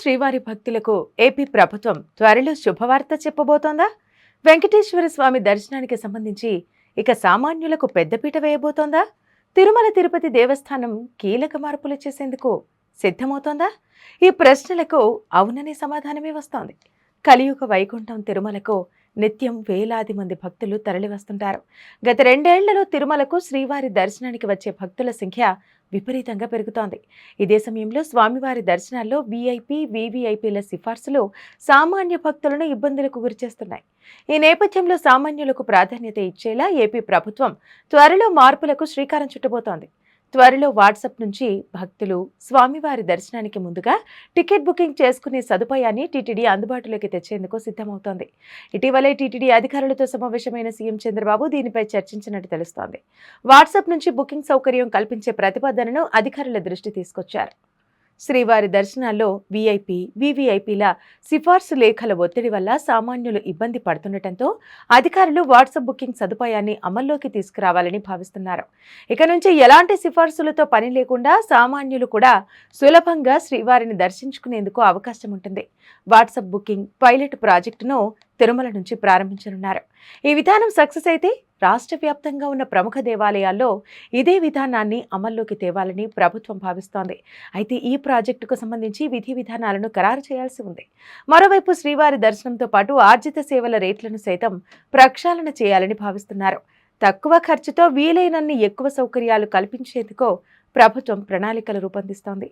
శ్రీవారి భక్తులకు ఏపీ ప్రభుత్వం త్వరలో శుభవార్త చెప్పబోతోందా? వెంకటేశ్వర స్వామి దర్శనానికి సంబంధించి ఇక సామాన్యులకు పెద్దపీట వేయబోతోందా? తిరుమల తిరుపతి దేవస్థానం కీలక మార్పులు చేసేందుకు సిద్ధమవుతోందా? ఈ ప్రశ్నలకు అవుననే సమాధానమే వస్తోంది. కలియుగ వైకుంఠం తిరుమలకు నిత్యం వేలాది మంది భక్తులు తరలివస్తుంటారు. గత రెండేళ్ళలో తిరుమలకు శ్రీవారి దర్శనానికి వచ్చే భక్తుల సంఖ్య విపరీతంగా పెరుగుతోంది. ఇదే సమయంలో స్వామివారి దర్శనాల్లో వీఐపీ వీవీఐపీల సిఫార్సులు సామాన్య భక్తులను ఇబ్బందులకు గురిచేస్తున్నాయి. ఈ నేపథ్యంలో సామాన్యులకు ప్రాధాన్యత ఇచ్చేలా ఏపీ ప్రభుత్వం త్వరలో మార్పులకు శ్రీకారం చుట్టబోతోంది. త్వరలో వాట్సాప్ నుంచి భక్తులు స్వామివారి దర్శనానికి ముందుగా టికెట్ బుకింగ్ చేసుకునే సదుపాయాన్ని టీటీడీ అందుబాటులోకి తెచ్చేందుకు సిద్ధమవుతోంది. ఇటీవలే టీటీడీ అధికారులతో సమావేశమైన సీఎం చంద్రబాబు దీనిపై చర్చించినట్టు తెలుస్తోంది. వాట్సాప్ నుంచి బుకింగ్ సౌకర్యం కల్పించే ప్రతిపాదనను అధికారుల దృష్టి తీసుకొచ్చారు. శ్రీవారి దర్శనాల్లో వీఐపీ వీవీఐపీల సిఫార్సు లేఖల ఒత్తిడి వల్ల సామాన్యులు ఇబ్బంది పడుతుండటంతో అధికారులు వాట్సాప్ బుకింగ్ సదుపాయాన్ని అమల్లోకి తీసుకురావాలని భావిస్తున్నారు. ఇక నుంచి ఎలాంటి సిఫార్సులతో పని లేకుండా సామాన్యులు కూడా సులభంగా శ్రీవారిని దర్శించుకునేందుకు అవకాశం ఉంటుంది. వాట్సాప్ బుకింగ్ పైలట్ ప్రాజెక్టును తిరుమల నుంచి ప్రారంభించనున్నారు. ఈ విధానం సక్సెస్ అయితే రాష్ట్ర వ్యాప్తంగా ఉన్న ప్రముఖ దేవాలయాల్లో ఇదే విధానాన్ని అమల్లోకి తేవాలని ప్రభుత్వం భావిస్తోంది. అయితే ఈ ప్రాజెక్టుకు సంబంధించి విధి విధానాలను ఖరారు చేయాల్సి ఉంది. మరోవైపు శ్రీవారి దర్శనంతో పాటు ఆర్జిత సేవల రేట్లను సైతం ప్రక్షాళన చేయాలని భావిస్తున్నారు. తక్కువ ఖర్చుతో వీలైనన్ని ఎక్కువ సౌకర్యాలు కల్పించేందుకు ప్రభుత్వం ప్రణాళికలు రూపొందిస్తోంది.